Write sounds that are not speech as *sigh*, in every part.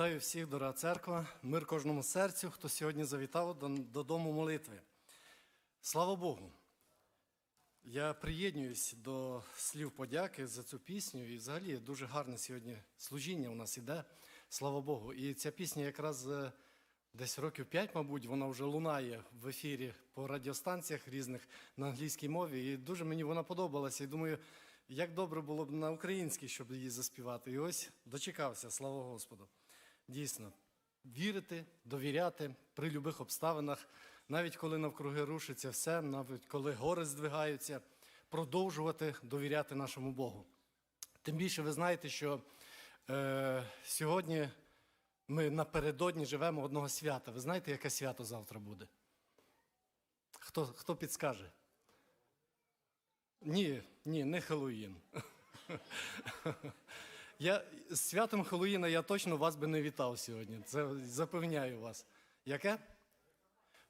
Вітаю всіх, дорога церква, мир кожному серцю, хто сьогодні завітав додому молитви. Слава Богу! Я приєднуюсь до слів подяки за цю пісню. І взагалі дуже гарне сьогодні служіння у нас іде. Слава Богу. І ця пісня якраз е, десь років п'ять, мабуть, вона вже лунає в ефірі по радіостанціях різних на англійській мові. І дуже мені вона подобалася. І думаю, як добре було б на українській, щоб її заспівати. І ось дочекався, слава Господу. Дійсно, вірити, довіряти при любих обставинах, навіть коли навкруги рушиться все, навіть коли гори здвигаються, продовжувати довіряти нашому Богу. Тим більше ви знаєте, що е, сьогодні ми напередодні живемо одного свята. Ви знаєте, яке свято завтра буде? Хто, хто підскаже? Ні, ні, не Хеллоїн. *laughs* Я з святом Хеллоїна я точно вас би не вітав сьогодні. Це запевняю вас. Яке?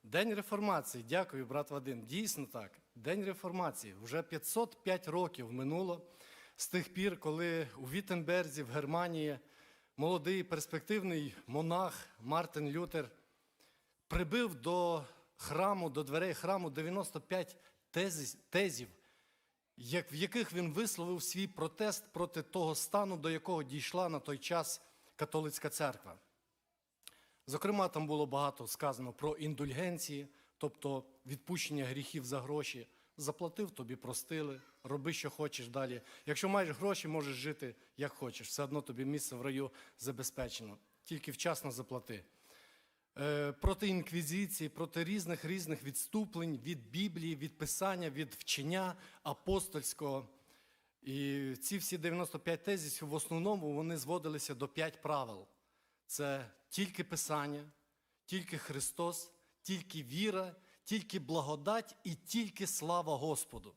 День реформації. Дякую, брат Вадим. Дійсно так. День реформації. Вже 505 років минуло з тих пір, коли у Віттенберзі, в Германії, молодий перспективний монах Мартин Лютер прибив до храму, до дверей храму 95 тезів, в яких він висловив свій протест проти того стану, до якого дійшла на той час католицька церква. Зокрема, там було багато сказано про індульгенції, тобто відпущення гріхів за гроші. Заплатив, тобі простили, роби, що хочеш далі. Якщо маєш гроші, можеш жити як хочеш. Все одно тобі місце в раю забезпечено. Тільки вчасно заплати. Е, проти інквізиції, проти різних різних відступлень від Біблії, від Писання, від вчення апостольського. І ці всі 95 тезисів в основному вони зводилися до 5 правил. Це тільки Писання, тільки Христос, тільки віра, тільки благодать і тільки слава Господу.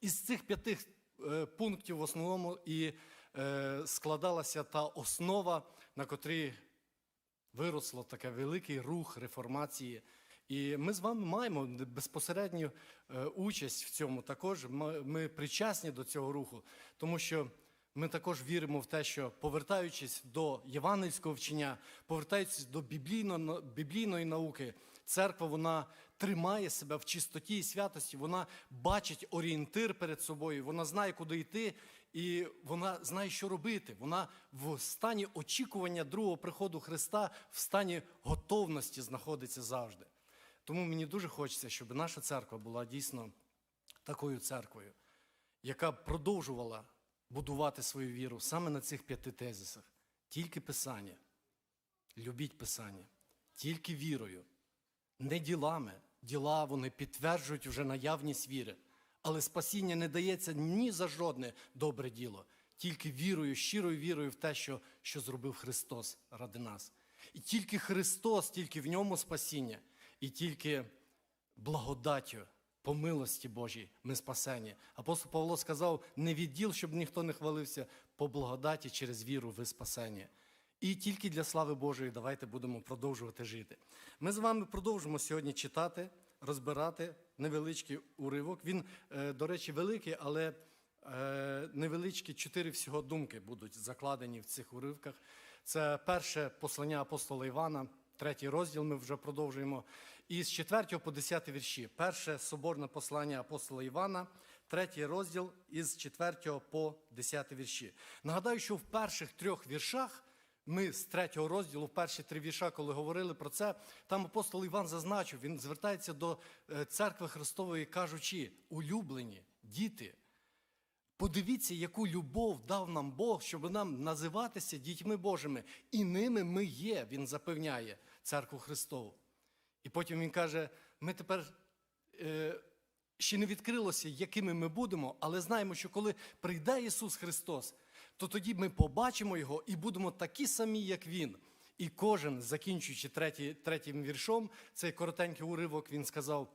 Із цих п'яти е, пунктів в основному і е, складалася та основа, на котрій виросло таке великий рух реформації. І ми з вами маємо безпосередню е, участь в цьому. Також ми, причасні до цього руху, тому що ми також віримо в те, що повертаючись до євангельського вчення, повертаючись до біблійно, біблійної науки, церква вона тримає себе в чистоті і святості, вона бачить орієнтир перед собою, вона знає, куди йти, і вона знає, що робити. Вона в стані очікування другого приходу Христа, в стані готовності знаходиться завжди. Тому мені дуже хочеться, щоб наша церква була дійсно такою церквою, яка продовжувала будувати свою віру саме на цих п'яти тезисах. Тільки Писання. Любіть Писання, тільки вірою, не ділами. Діла вони підтверджують вже наявність віри. Але спасіння не дається ні за жодне добре діло, тільки вірою, щирою вірою в те, що, що зробив Христос ради нас. І тільки Христос, тільки в ньому спасіння, і тільки благодаттю, по милості Божій ми спасені. Апостол Павло сказав: не від діл, щоб ніхто не хвалився, по благодаті через віру ви спасені. І тільки для слави Божої давайте будемо продовжувати жити. Ми з вами продовжимо сьогодні читати, розбирати невеличкий уривок. Він, е, до речі, великий, але е, невеличкі чотири всього думки будуть закладені в цих уривках. Це перше послання апостола Івана, третій розділ. Ми вже продовжуємо. І з 4 по 10 вірші. Перше соборне послання апостола Івана, третій розділ із 4 по 10 вірші. Нагадаю, що в перших трьох віршах. Ми з третього розділу, в перші три вірша, коли говорили про це, там апостол Іван зазначив, він звертається до е, церкви Христової, кажучи, улюблені діти, подивіться, яку любов дав нам Бог, щоб нам називатися дітьми Божими. І ними ми є, він запевняє церкву Христову. І потім він каже: ми тепер е, ще не відкрилося, якими ми будемо, але знаємо, що коли прийде Ісус Христос, то тоді ми побачимо Його і будемо такі самі, як Він. І кожен, закінчуючи третій, третім віршом, цей коротенький уривок, він сказав: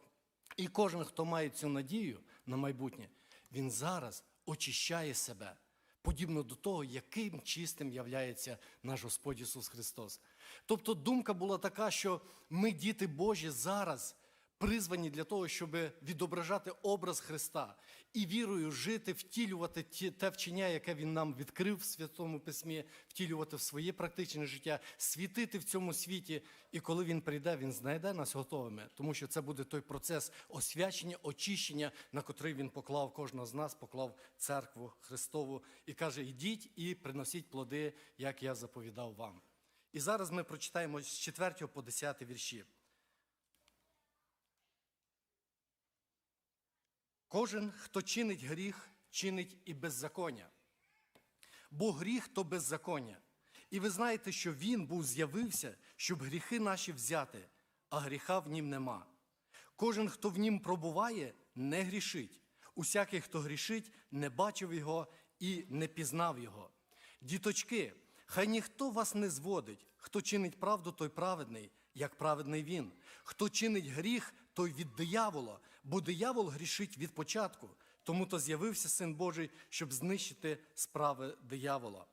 і кожен, хто має цю надію на майбутнє, він зараз очищає себе, подібно до того, яким чистим являється наш Господь Ісус Христос. Тобто думка була така, що ми, діти Божі, зараз призвані для того, щоб відображати образ Христа і вірою жити, втілювати ті- те вчення, яке Він нам відкрив в Святому Письмі, втілювати в своє практичне життя, світити в цьому світі. І коли він прийде, він знайде нас готовими, тому що це буде той процес освячення, очищення, на котрий він поклав кожного з нас, поклав церкву Христову і каже: Ідіть і приносіть плоди, як я заповідав вам. І зараз ми прочитаємо з 4 по 10 вірші. Кожен, хто чинить гріх, чинить і беззаконня. Бо гріх то беззаконня. І ви знаєте, що він був з'явився, щоб гріхи наші взяти, а гріха в нім нема. Кожен, хто в нім пробуває, не грішить. Усякий, хто грішить, не бачив його і не пізнав його. Діточки, хай ніхто вас не зводить. Хто чинить правду, той праведний, як праведний він. Хто чинить гріх, той від диявола, бо диявол грішить від початку. Тому то з'явився Син Божий, щоб знищити справи диявола.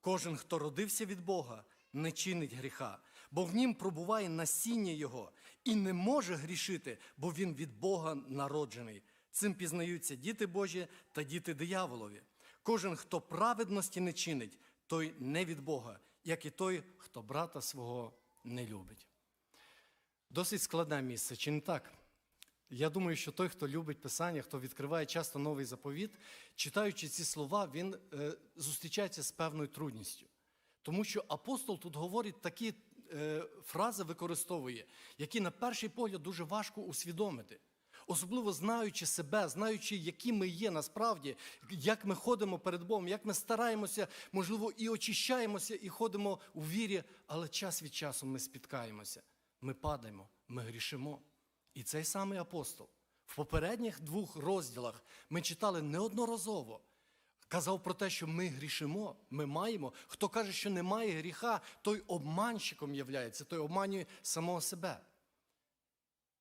Кожен, хто родився від Бога, не чинить гріха, бо в нім пробуває насіння Його і не може грішити, бо він від Бога народжений. Цим пізнаються діти Божі та діти дияволові. Кожен, хто праведності не чинить, той не від Бога, як і той, хто брата свого не любить. Досить складне місце, чи не так? Я думаю, що той, хто любить Писання, хто відкриває часто новий заповіт, читаючи ці слова, він е, зустрічається з певною трудністю. Тому що апостол тут говорить такі е, фрази використовує, які на перший погляд дуже важко усвідомити. Особливо знаючи себе, знаючи, які ми є насправді, як ми ходимо перед Богом, як ми стараємося, можливо, і очищаємося, і ходимо у вірі, але час від часу ми спіткаємося, ми падаємо, ми грішимо. І цей самий апостол в попередніх двох розділах ми читали неодноразово. Казав про те, що ми грішимо, ми маємо. Хто каже, що немає гріха, той обманщиком являється, той обманює самого себе.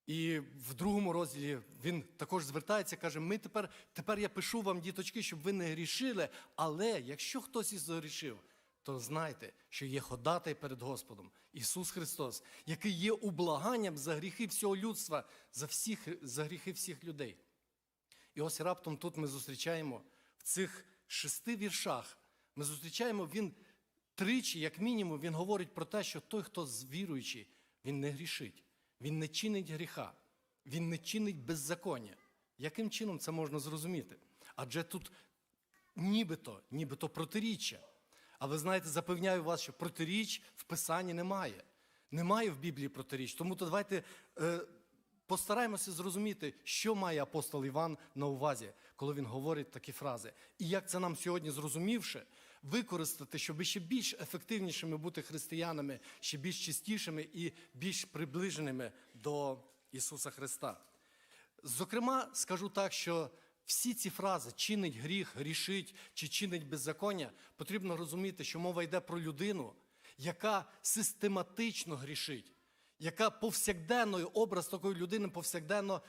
І в другому розділі він також звертається, каже: Ми тепер, тепер я пишу вам, діточки, щоб ви не грішили, але якщо хтось із згрішив, то знайте, що є ходатай перед Господом Ісус Христос, який є ублаганням за гріхи всього людства, за, всіх, за гріхи всіх людей. І ось раптом тут ми зустрічаємо в цих шести віршах, ми зустрічаємо він тричі, як мінімум, він говорить про те, що той, хто віруючий, він не грішить, він не чинить гріха, він не чинить беззаконня. Яким чином це можна зрозуміти? Адже тут нібито, нібито протиріччя. А ви знаєте, запевняю вас, що протиріч в Писанні немає. Немає в Біблії протиріч. Тому то давайте е, постараємося зрозуміти, що має апостол Іван на увазі, коли він говорить такі фрази. І як це нам сьогодні зрозумівши, використати, щоб ще більш ефективнішими бути християнами, ще більш чистішими і більш приближеними до Ісуса Христа. Зокрема, скажу так, що всі ці фрази чинить гріх, грішить чи чинить беззаконня, потрібно розуміти, що мова йде про людину, яка систематично грішить, яка повсякденно, образ такої людини повсякденно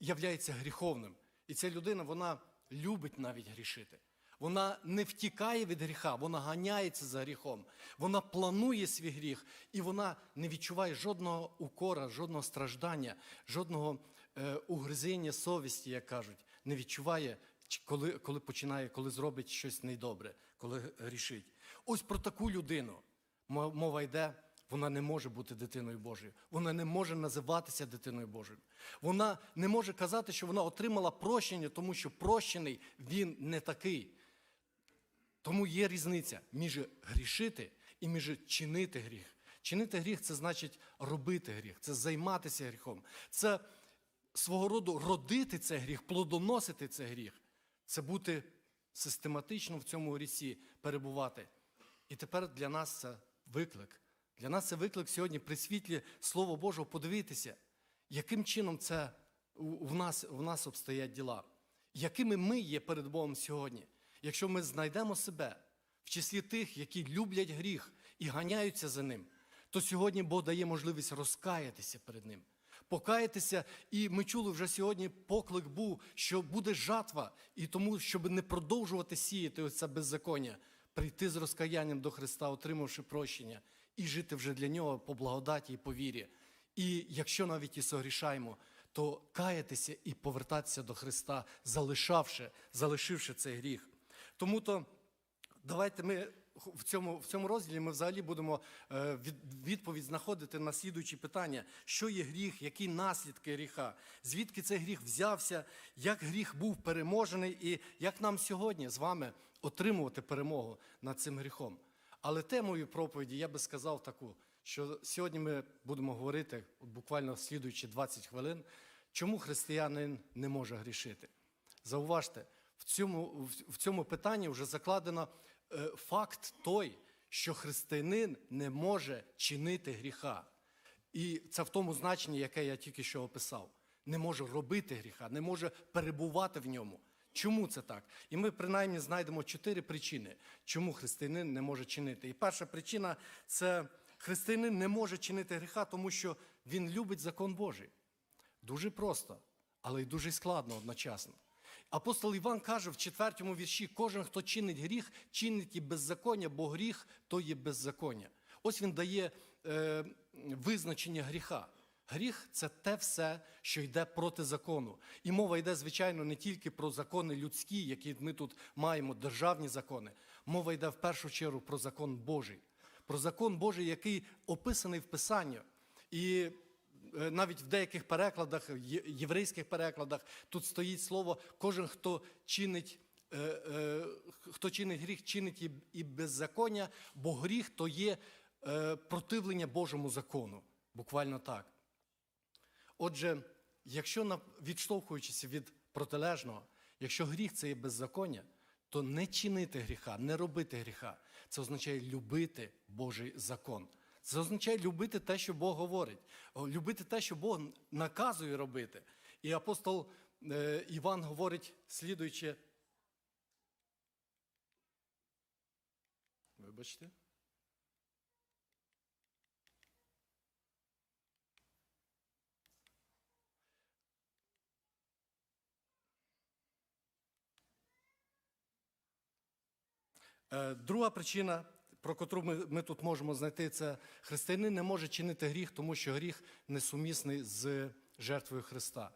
являється гріховним. І ця людина вона любить навіть грішити. Вона не втікає від гріха, вона ганяється за гріхом, вона планує свій гріх, і вона не відчуває жодного укора, жодного страждання, жодного е, угризення совісті, як кажуть, не відчуває, коли, коли починає, коли зробить щось недобре, коли грішить. Ось про таку людину мова йде. Вона не може бути дитиною Божою. Вона не може називатися дитиною Божою. Вона не може казати, що вона отримала прощення, тому що прощений він не такий. Тому є різниця між грішити і між чинити гріх. Чинити гріх це значить робити гріх, це займатися гріхом. Це свого роду родити цей гріх, плодоносити цей гріх. Це бути систематично в цьому грісі перебувати. І тепер для нас це виклик. Для нас це виклик сьогодні при світлі Слова Божого подивитися, яким чином це в нас, в нас обстоять діла, якими ми є перед Богом сьогодні. Якщо ми знайдемо себе в числі тих, які люблять гріх і ганяються за ним, то сьогодні Бог дає можливість розкаятися перед ним. Покаятися, і ми чули вже сьогодні поклик був, що буде жатва, і тому, щоб не продовжувати сіяти ось це беззаконня, прийти з розкаянням до Христа, отримавши прощення, і жити вже для нього по благодаті і по вірі. І якщо навіть і согрішаємо, то каятися і повертатися до Христа, залишавши, залишивши цей гріх. Тому то давайте ми в цьому, в цьому розділі ми взагалі будемо е, відповідь знаходити на слідуючі питання: що є гріх, які наслідки гріха, звідки цей гріх взявся, як гріх був переможений, і як нам сьогодні з вами отримувати перемогу над цим гріхом. Але темою проповіді я би сказав таку, що сьогодні ми будемо говорити буквально слідуючі 20 хвилин, чому християнин не може грішити. Зауважте, в цьому, в- цьому питанні вже закладено факт той, що християнин не може чинити гріха. І це в тому значенні, яке я тільки що описав. Не може робити гріха, не може перебувати в ньому. Чому це так? І ми принаймні знайдемо чотири причини, чому християнин не може чинити. І перша причина це християнин не може чинити гріха, тому що він любить закон Божий. Дуже просто, але й дуже складно одночасно. Апостол Іван каже в четвертому вірші: кожен, хто чинить гріх, чинить і беззаконня, бо гріх то є беззаконня. Ось він дає е, визначення гріха. Гріх це те все, що йде проти закону. І мова йде, звичайно, не тільки про закони людські, які ми тут маємо, державні закони. Мова йде в першу чергу про закон Божий, про закон Божий, який описаний в Писанні. І навіть в деяких перекладах, єврейських перекладах, тут стоїть слово кожен, хто чинить, е, е, хто чинить гріх, чинить і, беззаконня, бо гріх то є е, противлення Божому закону. Буквально так. Отже, якщо відштовхуючись від протилежного, якщо гріх це є беззаконня, то не чинити гріха, не робити гріха. Це означає любити Божий закон. Це означає любити те, що Бог говорить, любити те, що Бог наказує робити. І апостол е, Іван говорить, слідуючи. Вибачте. Е, Друга причина, про котру ми, ми тут можемо знайти, це християнин не може чинити гріх, тому що гріх несумісний з жертвою Христа.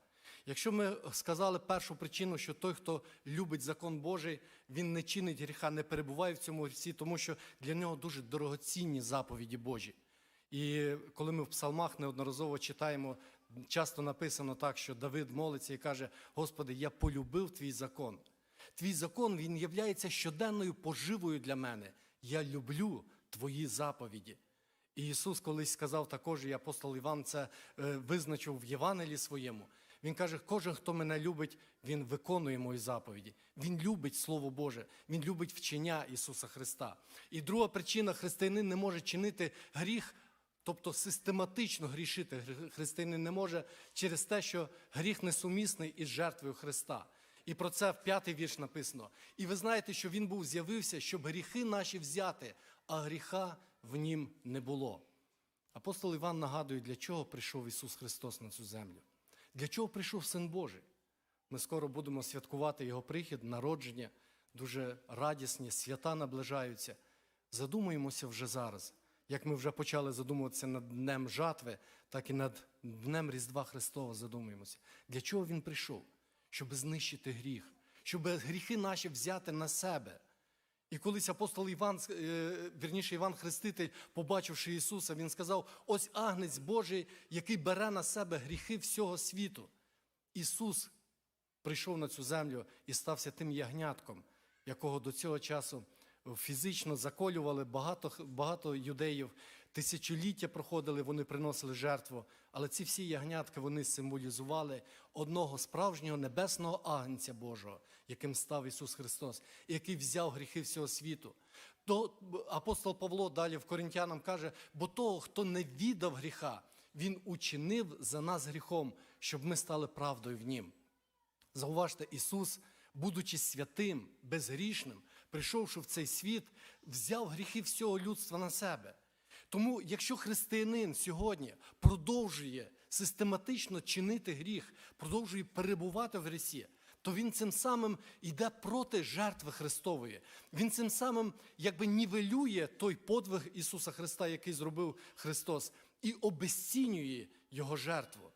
Якщо ми сказали першу причину, що той, хто любить закон Божий, він не чинить гріха, не перебуває в цьому грісі, тому що для нього дуже дорогоцінні заповіді Божі. І коли ми в псалмах неодноразово читаємо, часто написано так, що Давид молиться і каже: Господи, я полюбив твій закон. Твій закон він являється щоденною поживою для мене. Я люблю твої заповіді. І Ісус колись сказав також, і апостол Іван це е, визначив в Євангелії своєму. Він каже: кожен, хто мене любить, він виконує мої заповіді. Він любить Слово Боже, він любить вчення Ісуса Христа. І друга причина християнин не може чинити гріх, тобто систематично грішити. Християнин не може через те, що гріх несумісний із жертвою Христа. І про це в п'ятий вірш написано. І ви знаєте, що він був з'явився, щоб гріхи наші взяти, а гріха в нім не було. Апостол Іван нагадує, для чого прийшов Ісус Христос на цю землю. Для чого прийшов Син Божий? Ми скоро будемо святкувати Його прихід, народження, дуже радісні, свята наближаються. Задумуємося вже зараз. Як ми вже почали задумуватися над Днем жатви, так і над Днем Різдва Христова задумуємося. Для чого Він прийшов? Щоб знищити гріх, щоб гріхи наші взяти на себе. І колись апостол Іван, е, вірніше Іван Хреститель, побачивши Ісуса, він сказав: ось агнець Божий, який бере на себе гріхи всього світу. Ісус прийшов на цю землю і стався тим ягнятком, якого до цього часу фізично заколювали багато, багато юдеїв. Тисячоліття проходили, вони приносили жертву. Але ці всі ягнятки вони символізували одного справжнього небесного агнця Божого, яким став Ісус Христос, який взяв гріхи всього світу. То апостол Павло далі в Коринтянам каже: бо того, хто не віддав гріха, він учинив за нас гріхом, щоб ми стали правдою в нім. Зауважте, Ісус, будучи святим, безгрішним, прийшовши в цей світ, взяв гріхи всього людства на себе. Тому, якщо християнин сьогодні продовжує систематично чинити гріх, продовжує перебувати в грісі, то він цим самим йде проти жертви Христової. Він цим самим якби нівелює той подвиг Ісуса Христа, який зробив Христос, і обезцінює Його жертву.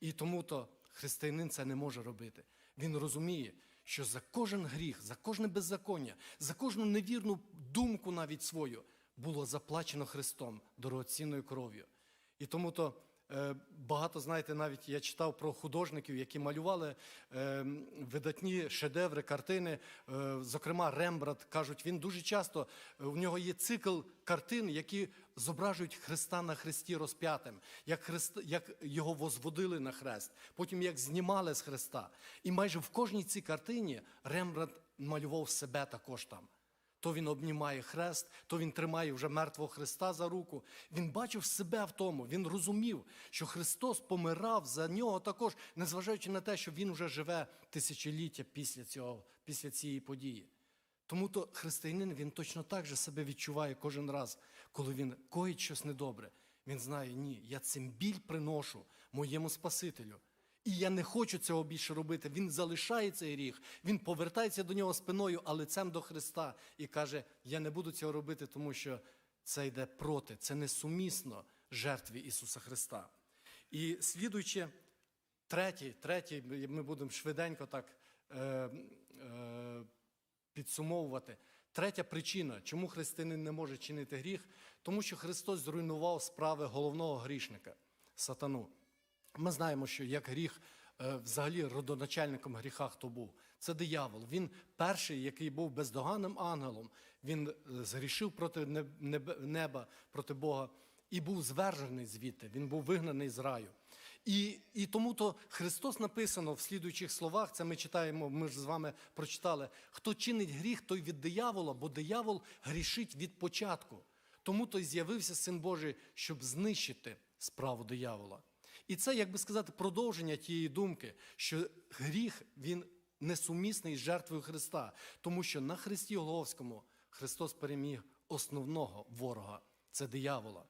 І тому то християнин це не може робити. Він розуміє, що за кожен гріх, за кожне беззаконня, за кожну невірну думку навіть свою було заплачено Христом дорогоцінною кров'ю. І тому то е, багато, знаєте, навіть я читав про художників, які малювали е, видатні шедеври, картини. Е, зокрема, Рембрандт, кажуть, він дуже часто, в нього є цикл картин, які зображують Христа на хресті розп'ятим, як, Христ, як його возводили на хрест, потім як знімали з хреста. І майже в кожній цій картині Рембрандт малював себе також там. То він обнімає хрест, то він тримає вже мертвого Христа за руку. Він бачив себе в тому, він розумів, що Христос помирав за нього також, незважаючи на те, що він вже живе тисячоліття після, цього, після цієї події. Тому то християнин він точно так же себе відчуває кожен раз, коли він коїть щось недобре. Він знає, ні, я цим біль приношу моєму Спасителю. І я не хочу цього більше робити. Він залишає цей гріх, він повертається до нього спиною, а лицем до Христа і каже: Я не буду цього робити, тому що це йде проти, це несумісно жертві Ісуса Христа. І слідуючи, третій, третій, ми будемо швиденько так е, е, підсумовувати. Третя причина, чому християнин не може чинити гріх, тому що Христос зруйнував справи головного грішника сатану. Ми знаємо, що як гріх, е, взагалі родоначальником гріха хто був? Це диявол. Він перший, який був бездоганним ангелом. Він е, згрішив проти неба, проти Бога і був звержений звідти. Він був вигнаний з раю. І, і тому то Христос написано в слідуючих словах, це ми читаємо, ми ж з вами прочитали. Хто чинить гріх, той від диявола, бо диявол грішить від початку. Тому то й з'явився Син Божий, щоб знищити справу диявола. І це, як би сказати, продовження тієї думки, що гріх він несумісний з жертвою Христа, тому що на Христі Голговському Христос переміг основного ворога це диявола.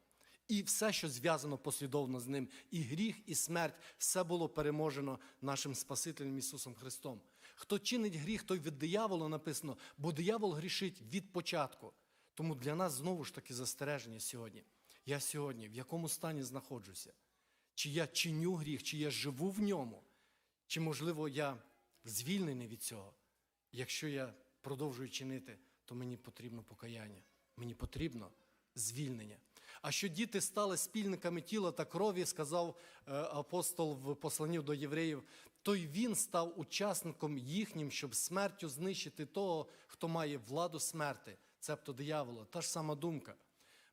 І все, що зв'язано послідовно з ним, і гріх, і смерть, все було переможено нашим Спасителем Ісусом Христом. Хто чинить гріх, той від диявола написано, бо диявол грішить від початку. Тому для нас знову ж таки застереження сьогодні. Я сьогодні в якому стані знаходжуся? Чи я чиню гріх, чи я живу в ньому, чи, можливо, я звільнений від цього. Якщо я продовжую чинити, то мені потрібно покаяння, мені потрібно звільнення. А що діти стали спільниками тіла та крові, сказав е, апостол в посланні до євреїв, то й він став учасником їхнім, щоб смертю знищити того, хто має владу смерти, цебто диявола. Та ж сама думка.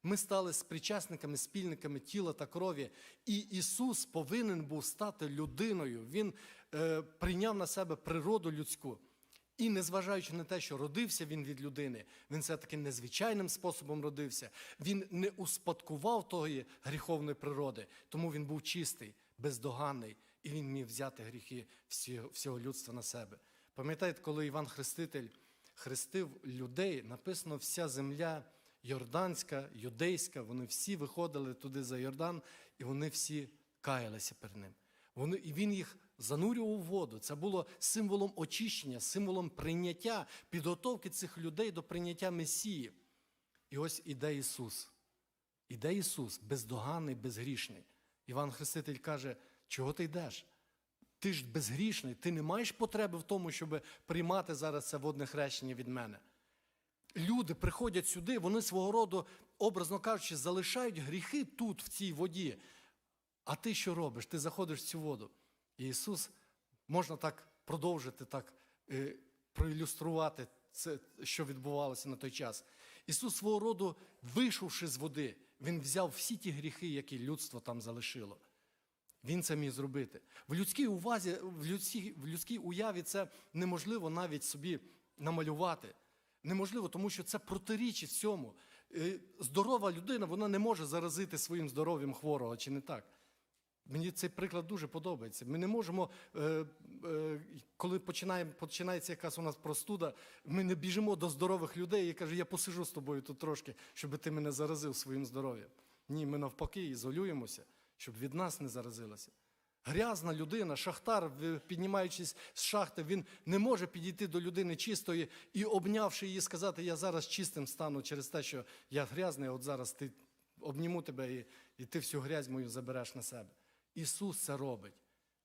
Ми стали спричасниками, спільниками тіла та крові, і Ісус повинен був стати людиною. Він е, прийняв на себе природу людську. І незважаючи на те, що родився він від людини, він все-таки незвичайним способом родився. Він не успадкував тої гріховної природи, тому він був чистий, бездоганний, і він міг взяти гріхи всього, людства на себе. Пам'ятаєте, коли Іван Хреститель хрестив людей, написано вся земля Йорданська, юдейська, вони всі виходили туди за Йордан, і вони всі каялися перед ним. Вони, і він їх занурював у воду. Це було символом очищення, символом прийняття, підготовки цих людей до прийняття Месії. І ось іде Ісус. Іде Ісус, бездоганний, безгрішний. Іван Хреститель каже, чого ти йдеш? Ти ж безгрішний, ти не маєш потреби в тому, щоб приймати зараз це водне хрещення від мене. Люди приходять сюди, вони свого роду, образно кажучи, залишають гріхи тут, в цій воді. А ти що робиш? Ти заходиш в цю воду. І Ісус, можна так продовжити, так е, проілюструвати це, що відбувалося на той час. Ісус свого роду, вийшовши з води, Він взяв всі ті гріхи, які людство там залишило. Він це міг зробити. В людській увазі, в людській, в людській уяві це неможливо навіть собі намалювати. Неможливо, тому що це протирічить всьому. Е, Здорова людина вона не може заразити своїм здоров'ям хворого, чи не так? Мені цей приклад дуже подобається. Ми не можемо, е, е, коли починає, починається якась у нас простуда, ми не біжимо до здорових людей і каже, я посижу з тобою тут трошки, щоб ти мене заразив своїм здоров'ям. Ні, ми навпаки ізолюємося, щоб від нас не заразилося. Грязна людина, шахтар, піднімаючись з шахти, він не може підійти до людини чистої і, обнявши її, сказати, я зараз чистим стану через те, що я грязний, от зараз ти обніму тебе і, і ти всю грязь мою забереш на себе. Ісус це робить.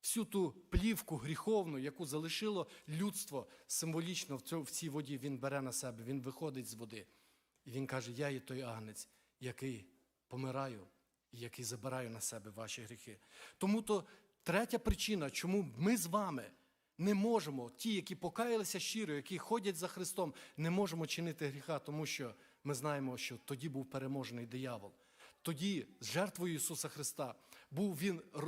всю ту плівку гріховну, яку залишило людство символічно в цій воді, він бере на себе, він виходить з води. І він каже: Я є той агнець, який помираю який забираю на себе ваші гріхи. Тому то третя причина, чому ми з вами не можемо, ті, які покаялися щиро, які ходять за Христом, не можемо чинити гріха, тому що ми знаємо, що тоді був переможений диявол. Тоді з жертвою Ісуса Христа був він е,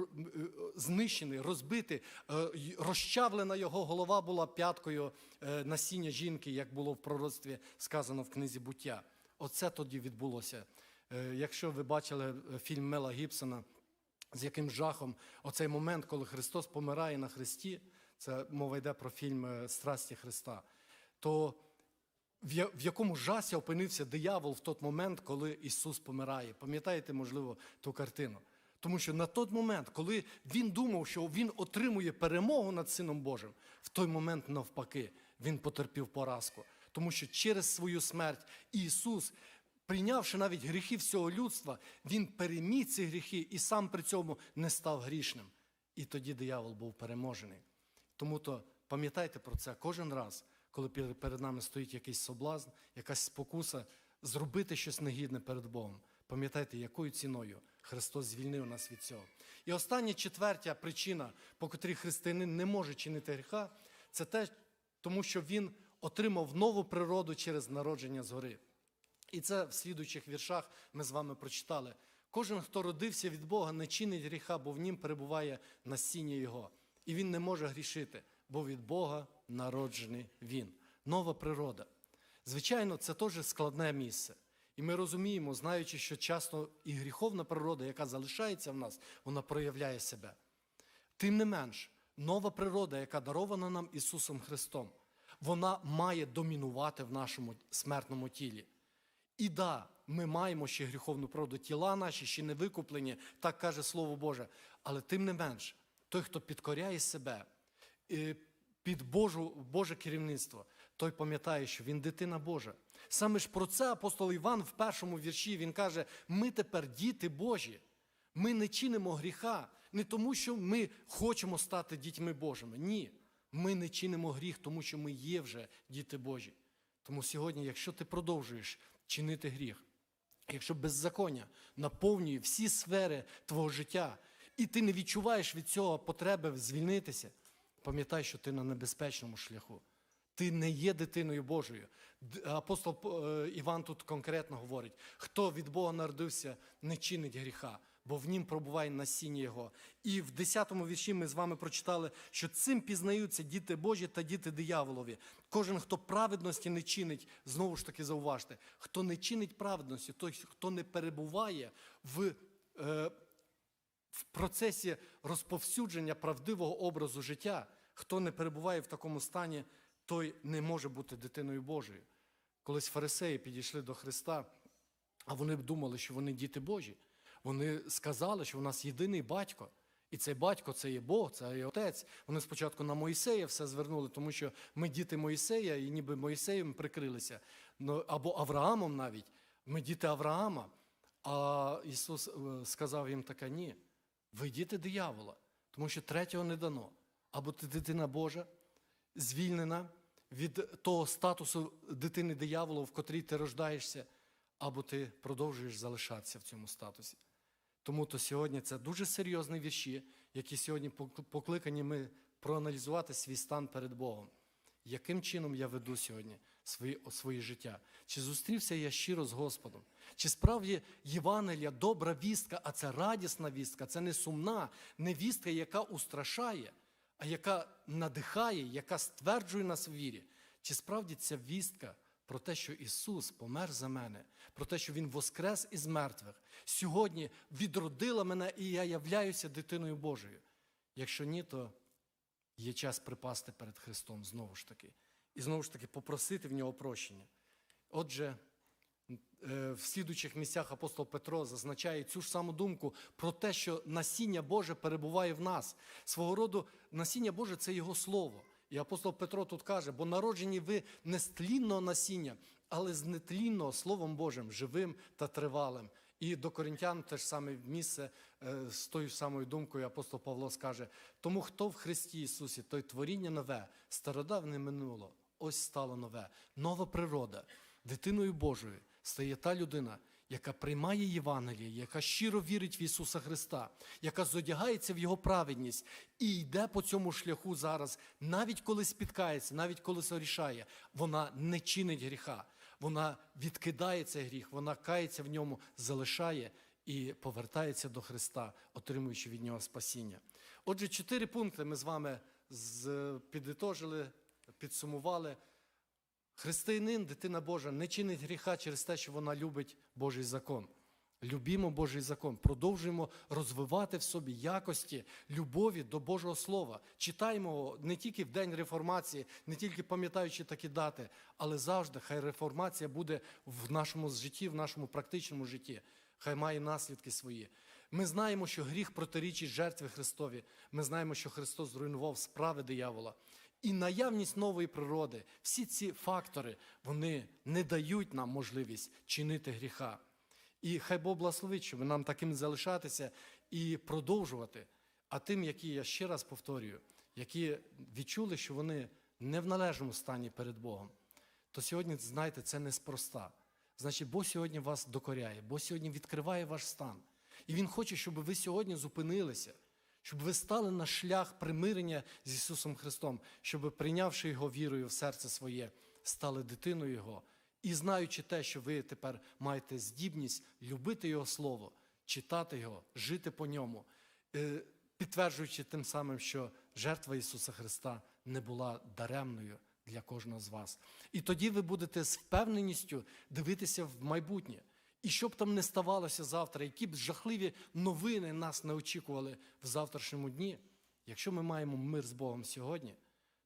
знищений, розбитий, е, розчавлена його голова була п'яткою е, насіння жінки, як було в пророцтві сказано в книзі буття. Оце тоді відбулося. Якщо ви бачили фільм Мела Гібсона, з яким жахом оцей момент, коли Христос помирає на Христі, це мова йде про фільм е, Страсті Христа, то в якому жасі опинився диявол в той момент, коли Ісус помирає. Пам'ятаєте, можливо, ту картину? Тому що на той момент, коли він думав, що він отримує перемогу над Сином Божим, в той момент навпаки він потерпів поразку. Тому що через свою смерть Ісус, прийнявши навіть гріхи всього людства, Він переміг ці гріхи і сам при цьому не став грішним. І тоді диявол був переможений. Тому то пам'ятайте про це кожен раз, коли перед нами стоїть якийсь соблазн, якась спокуса, зробити щось негідне перед Богом. Пам'ятайте, якою ціною Христос звільнив нас від цього. І остання четвертя причина, по котрій християнин не може чинити гріха, це те, тому що він отримав нову природу через народження згори. І це в слідуючих віршах ми з вами прочитали. Кожен, хто родився від Бога, не чинить гріха, бо в нім перебуває насіння Його. І він не може грішити, бо від Бога народжений він. Нова природа. Звичайно, це теж складне місце. І ми розуміємо, знаючи, що часто і гріховна природа, яка залишається в нас, вона проявляє себе. Тим не менш, нова природа, яка дарована нам Ісусом Христом, вона має домінувати в нашому смертному тілі. І да, ми маємо ще гріховну природу, тіла наші ще не викуплені, так каже Слово Боже. Але тим не менш, той, хто підкоряє себе е, під Божу, Боже керівництво, той пам'ятає, що він дитина Божа. Саме ж про це апостол Іван в першому вірші він каже: ми тепер діти Божі. Ми не чинимо гріха не тому, що ми хочемо стати дітьми Божими. Ні. Ми не чинимо гріх, тому що ми є вже діти Божі. Тому сьогодні, якщо ти продовжуєш чинити гріх, якщо беззаконня наповнює всі сфери твого життя, і ти не відчуваєш від цього потреби звільнитися, пам'ятай, що ти на небезпечному шляху. Ти не є дитиною Божою. Апостол е, Іван тут конкретно говорить: хто від Бога народився, не чинить гріха, бо в нім пробуває насіння Його. І в 10-му вірші ми з вами прочитали, що цим пізнаються діти Божі та діти дияволові. Кожен, хто праведності не чинить, знову ж таки зауважте, хто не чинить праведності, той, хто не перебуває в. Е, в процесі розповсюдження правдивого образу життя, хто не перебуває в такому стані, той не може бути дитиною Божою. Колись фарисеї підійшли до Христа, а вони б думали, що вони діти Божі. Вони сказали, що у нас єдиний батько. І цей батько це є Бог, це є отець. Вони спочатку на Моїсея все звернули, тому що ми діти Моїсея, і ніби Моїсеєм прикрилися, Ну, або Авраамом навіть. Ми діти Авраама. А Ісус е, сказав їм таке: ні, ви діти диявола, тому що третього не дано. Або ти дитина Божа, звільнена від того статусу дитини диявола, в котрій ти рождаєшся, або ти продовжуєш залишатися в цьому статусі. Тому то сьогодні це дуже серйозні вірші, які сьогодні пок- покликані ми проаналізувати свій стан перед Богом. Яким чином я веду сьогодні своє, своє життя? Чи зустрівся я щиро з Господом? Чи справді Євангелія добра вістка, а це радісна вістка, це не сумна, не вістка, яка устрашає, а яка надихає, яка стверджує нас в вірі? Чи справді ця вістка про те, що Ісус помер за мене, про те, що Він воскрес із мертвих, сьогодні відродила мене і я являюся дитиною Божою? Якщо ні, то є час припасти перед Христом знову ж таки. І знову ж таки попросити в нього прощення. Отже, е, в слідуючих місцях апостол Петро зазначає цю ж саму думку про те, що насіння Боже перебуває в нас. Свого роду насіння Боже це Його слово. І апостол Петро тут каже: бо народжені ви не з тлінного насіння, але з нетлінного Словом Божим, живим та тривалим. І до коринтян теж саме місце е, з тою самою думкою апостол Павло скаже: тому хто в Христі Ісусі, той творіння нове, стародавне минуло, ось стало нове, нова природа. Дитиною Божою стає та людина, яка приймає Євангеліє, яка щиро вірить в Ісуса Христа, яка зодягається в Його праведність і йде по цьому шляху зараз, навіть коли спіткається, навіть коли сорішає, вона не чинить гріха. Вона відкидає цей гріх, вона кається в ньому, залишає і повертається до Христа, отримуючи від нього спасіння. Отже, чотири пункти ми з вами підітожили, підсумували. Християнин, дитина Божа, не чинить гріха через те, що вона любить Божий закон. Любімо Божий закон, продовжуємо розвивати в собі якості любові до Божого Слова. Читаємо не тільки в день реформації, не тільки пам'ятаючи такі дати, але завжди хай реформація буде в нашому житті, в нашому практичному житті. Хай має наслідки свої. Ми знаємо, що гріх протирічить жертві Христові. Ми знаємо, що Христос зруйнував справи диявола. І наявність нової природи, всі ці фактори, вони не дають нам можливість чинити гріха. І хай Бог благословить, щоб нам таким залишатися і продовжувати. А тим, які я ще раз повторюю, які відчули, що вони не в належному стані перед Богом, то сьогодні, знаєте, це неспроста. Значить, Бог сьогодні вас докоряє, Бог сьогодні відкриває ваш стан. І Він хоче, щоб ви сьогодні зупинилися, щоб ви стали на шлях примирення з Ісусом Христом, щоб, прийнявши Його вірою в серце своє, стали дитиною Його. І знаючи те, що ви тепер маєте здібність любити Його Слово, читати Його, жити по ньому, е, підтверджуючи тим самим, що жертва Ісуса Христа не була даремною для кожного з вас. І тоді ви будете з впевненістю дивитися в майбутнє. І що б там не ставалося завтра, які б жахливі новини нас не очікували в завтрашньому дні, якщо ми маємо мир з Богом сьогодні,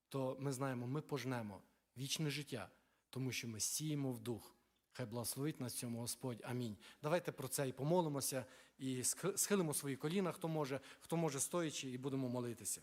то ми знаємо, ми пожнемо вічне життя, тому що ми сіємо в дух. Хай благословить нас цьому Господь. Амінь. Давайте про це і помолимося, і схилимо свої коліна, хто може, хто може стоячи, і будемо молитися.